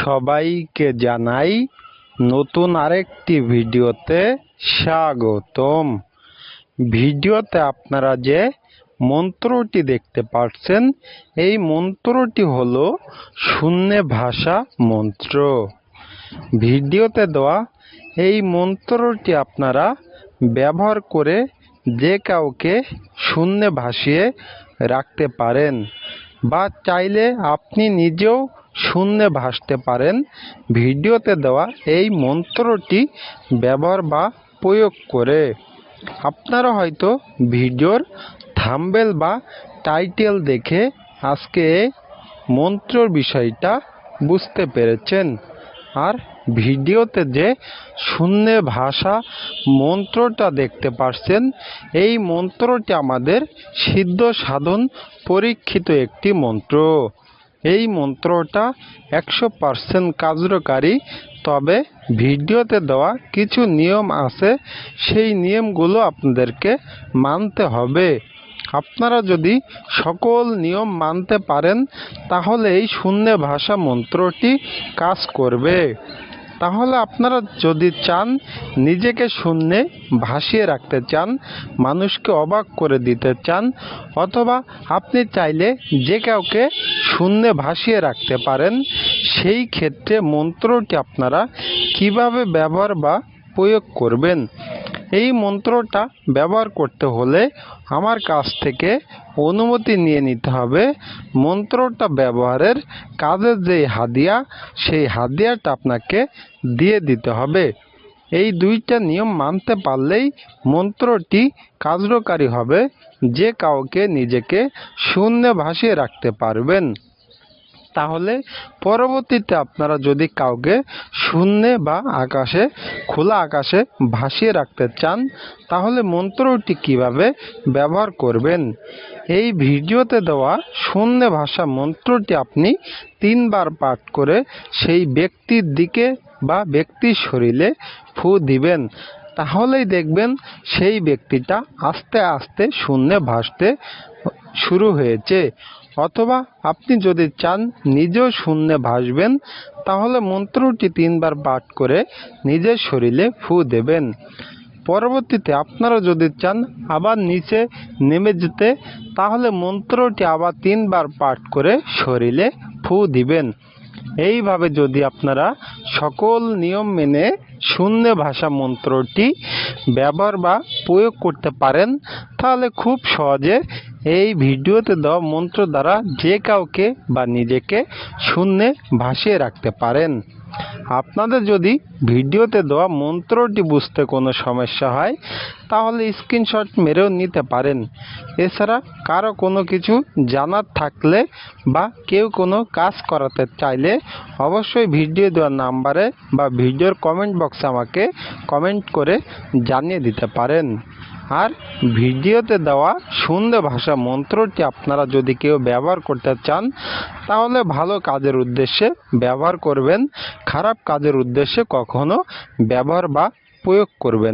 সবাইকে জানাই নতুন আরেকটি ভিডিওতে স্বাগতম। ভিডিওতে আপনারা যে মন্ত্রটি দেখতে পাচ্ছেন এই মন্ত্রটি হল শূন্য ভাষা মন্ত্র। ভিডিওতে দেওয়া এই মন্ত্রটি আপনারা ব্যবহার করে যে কাউকে শূন্যে ভাসিয়ে রাখতে পারেন বা চাইলে আপনি নিজেও শূন্যে ভাসতে পারেন। ভিডিওতে দেওয়া এই মন্ত্রটি ব্যবহার বা প্রয়োগ করে। আপনারা হয়তো ভিডিওর থাম্বেল বা টাইটেল দেখে আজকে মন্ত্রর বিষয়টা বুঝতে পেরেছেন। আর ভিডিওতে যে শূন্য ভাষা মন্ত্রটা দেখতে পাচ্ছেন এই মন্ত্রটি আমাদের সিদ্ধ সাধন পরীক্ষিত একটি মন্ত্র। এই মন্ত্রটা একশো পার্সেন্ট কার্যকারী। তবে ভিডিওতে দেওয়া কিছু নিয়ম আছে, সেই নিয়মগুলো আপনাদেরকে মানতে হবে। আপনারা যদি সকল নিয়ম মানতে পারেন, তাহলে এই শূন্য ভাষা মন্ত্রটি কাজ করবে। তাহলে আপনারা যদি চান নিজেকে শূন্যে ভাসিয়ে রাখতে চান, মানুষকে অবাক করে দিতে চান, অথবা আপনি চাইলে যে কাউকে শূন্যে ভাসিয়ে রাখতে পারেন, সেই ক্ষেত্রে মন্ত্রটি আপনারা কীভাবে ব্যবহার বা প্রয়োগ করবেন? এই মন্ত্রটা ব্যবহার করতে হলে আমার কাছ থেকে অনুমতি নিয়ে নিতে হবে। মন্ত্রটা ব্যবহারের কাজের যে হাদিয়া, সেই হাদিয়াটা আপনাকে দিয়ে দিতে হবে। এই দুইটা নিয়ম মানতে পারলেই মন্ত্রটি কার্যকারী হবে। যে কাউকে নিজেকে শূন্য ভাসিয়ে রাখতে পারবেন। তাহলে পরবর্তীতে আপনারা যদি কাউকে শূন্যে বা আকাশে, খোলা আকাশে ভাসিয়ে রাখতে চান, তাহলে মন্ত্রটি কীভাবে ব্যবহার করবেন? এই ভিডিওতে দেওয়া শূন্য ভাষা মন্ত্রটি আপনি তিনবার পাঠ করে সেই ব্যক্তির দিকে বা ব্যক্তির শরীরে ফু দিবেন। তাহলেই দেখবেন সেই ব্যক্তিটা আস্তে আস্তে শূন্যে ভাসতে শুরু হয়েছে। অথবা আপনি যদি চান নিজেও শূন্যে ভাসবেন, তাহলে মন্ত্রটি তিনবার পাঠ করে নিজের শরীরে ফু দেবেন। পরবর্তীতে আপনারা যদি চান আবার নিচে নেমে যেতে, তাহলে মন্ত্রটি আবার তিনবার পাঠ করে শরীরে ফু দিবেন। এইভাবে যদি আপনারা সকল নিয়ম মেনে শূন্য ভাষা মন্ত্রটি ব্যবহার বা প্রয়োগ করতে পারেন, তাহলে খুব সহজে এই ভিডিওতে দেওয়া মন্ত্র দ্বারা যে কাউকে বা নিজেকে শূন্যে ভাসিয়ে রাখতে পারেন। আপনাদের যদি ভিডিওতে দেওয়া মন্ত্রটি বুঝতে কোনো সমস্যা হয়, তাহলে স্ক্রিনশট মেরেও নিতে পারেন। এছাড়া কারও কোনো কিছু জানার থাকলে বা কেউ কোনো কাজ করাতে চাইলে অবশ্যই ভিডিও দেওয়ার নাম্বারে বা ভিডিওর কমেন্ট বক্সে আমাকে কমেন্ট করে জানিয়ে দিতে পারেন। আর ভিডিওতে দেওয়া সুন্দর ভাষা মন্ত্রটি আপনারা যদি কেউ ব্যবহার করতে চান, তাহলে ভালো কাজের উদ্দেশ্যে ব্যবহার করবেন, খারাপ কাজের উদ্দেশ্যে কখনো ব্যবহার বা প্রয়োগ করবেন